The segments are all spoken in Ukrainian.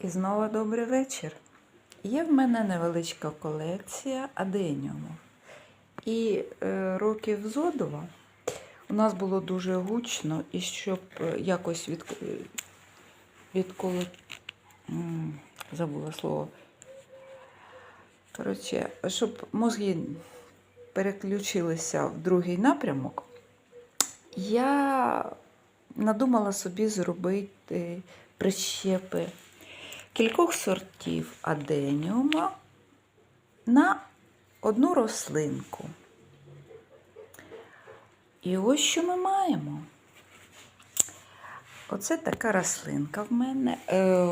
І знову добрий вечір. Є в мене невеличка колекція аденіуму. І е, років зодова у нас було дуже гучно, і щоб е, якось від, відколи забула слово. Коротше, щоб мозги переключилися в другий напрямок, я надумала собі зробити прищепи кількох сортів аденіума на одну рослинку. І ось що ми маємо. Оце така рослинка в мене. Е,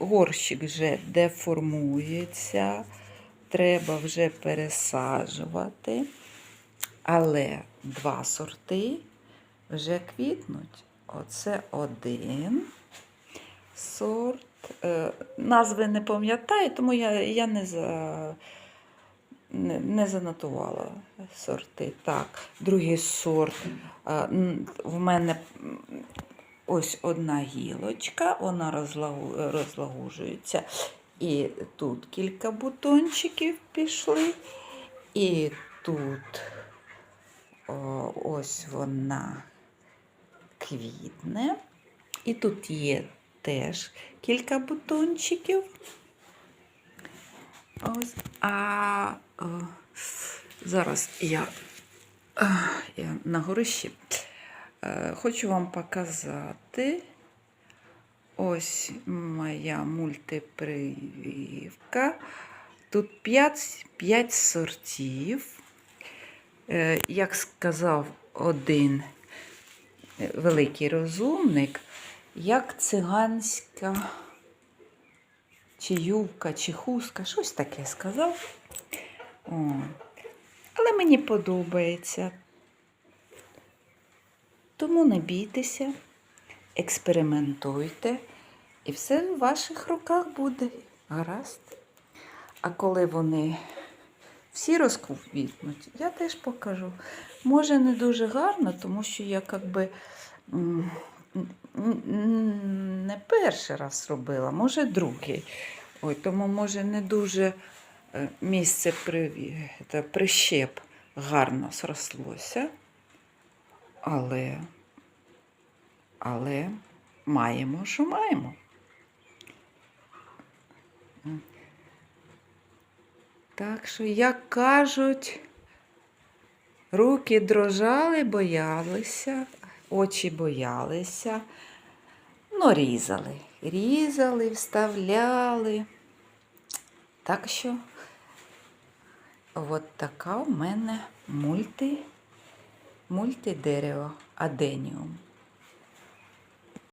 горщик вже деформується, треба вже пересаджувати. Але два сорти вже квітнуть. Оце один сорт. Е, назви не пам'ятаю, тому я, я не, за, не, не занотувала сорти. Так, другий сорт. е, В мене ось одна гілочка, вона розлагу, розлагужується. І тут кілька бутончиків пішли. І тут ось вона квітне. І тут є теж кілька бутончиків. Ось. А о, зараз я, я на горищі. Е, Хочу вам показати. Ось моя мультипрививка. Тут 5, 5 сортів. Е, Як сказав один е, великий розумник, як циганська чи ювка, чи хустка, щось таке сказав. О. Але мені подобається. Тому не бійтеся, експериментуйте, і все в ваших руках буде. Гаразд. А коли вони всі розквітнуть, я теж покажу. Може, не дуже гарно, тому що я якби не перший раз робила, може другий. Ой, тому може не дуже е, місце при, та, прищеп гарно зрослося. Але, але маємо, що маємо. Так що, як кажуть, руки дрожали, боялися, очі боялися, ну, різали. Різали, вставляли. Так що, от така в мене мульти, мультидерево аденіум.